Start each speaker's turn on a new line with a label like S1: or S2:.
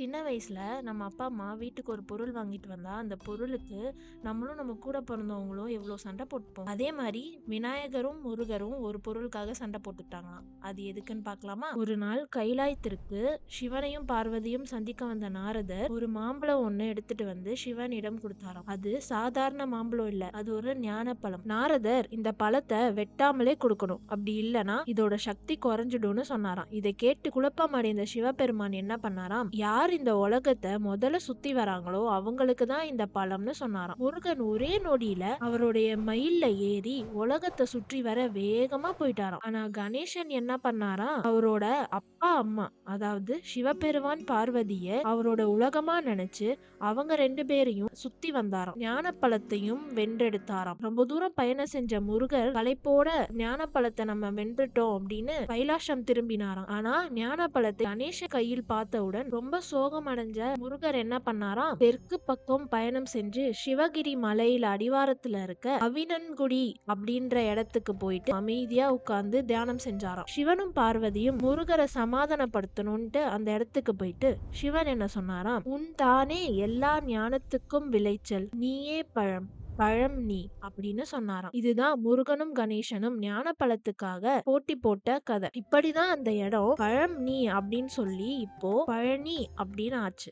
S1: சின்ன வயசில் நம்ம அப்பா அம்மா வீட்டுக்கு ஒரு பொருள் வாங்கிட்டு வந்தா அந்த பொருளுக்கு நம்மளும் நம்ம கூட பிறந்தவங்களும் எவ்வளோ சண்டை போட்டுப்போம். அதே மாதிரி விநாயகரும் முருகரும் ஒரு பொருளுக்காக சண்டை போட்டுட்டாங்களாம் அது எதுக்குன்னு பார்க்கலாமா? ஒரு நாள் கைலாயத்திற்கு சிவனையும் பார்வதியும் சந்திக்க வந்த நாரதர் ஒரு மாம்பழம் ஒன்று எடுத்துட்டு வந்து சிவனிடம் கொடுத்தாராம். அது சாதாரண மாம்பழம் இல்லை அது ஒரு ஞானப்பழம். நாரதர் இந்த பழத்தை வெட்டாமலே கொடுக்கணும். அப்படி இல்லைன்னா இதோட சக்தி குறைஞ்சிடும்னு சொன்னாராம். இதை கேட்டு குழப்பம் அடைந்த சிவபெருமான் என்ன பண்ணாராம்? யார் இந்த உலகத்தை முதல்ல சுத்தி வராங்களோ அவங்களுக்கு தான் இந்த பழம்னு சொன்னாராம். முருகன் ஒரே நொடியில அவருடைய மயில்ல ஏறி உலகத்தை சுற்றி வர வேகமா போயிட்டாராம். ஆனா கணேசன் என்ன பண்ணாராம்? அவரோட அப்பா அம்மா அதாவது சிவபெருவான் பார்வதிய அவரோட உலகமா நினைச்சு அவங்க ரெண்டு பேரையும் சுத்தி வந்தாராம். ஞானப்பழத்தையும் வென்றெடுத்தாராம். ரொம்ப தூரம் பயணம் செஞ்ச முருகர் களைப்போட ஞானப்பழத்தை நம்ம வென்றுட்டோம் அப்படின்னு கைலாசம் திரும்பினாராம். ஆனா ஞானப்பழத்தை கணேச கையில் பார்த்தவுடன் ரொம்ப சோ சோகமடைஞ்ச முருகர் என்ன பண்ணாராம்? தெற்கு பக்கம் பயணம் சென்று சிவகிரி மலையில அடிவாரத்துல இருக்க அவினன்குடி அப்படின்ற இடத்துக்கு போயிட்டு அமைதியா உட்கார்ந்து தியானம் செஞ்சாராம் சிவனும் பார்வதியும் முருகரை சமாதானப்படுத்தணும்ட்டு அந்த இடத்துக்கு போயிட்டு சிவன் என்ன சொன்னாராம்? உன் தானே எல்லா ஞானத்துக்கும் விளைச்சல். நீயே பழம். பழம் நீ அப்படின்னு சொன்னாராம். இதுதான் முருகனும் கணேசனும் ஞான பழத்துக்காக போட்டி போட்ட கதை. இப்படிதான் அந்த இடம் பழம் நீ அப்படின்னு சொல்லி இப்போ பழனி அப்படின்னு ஆச்சு.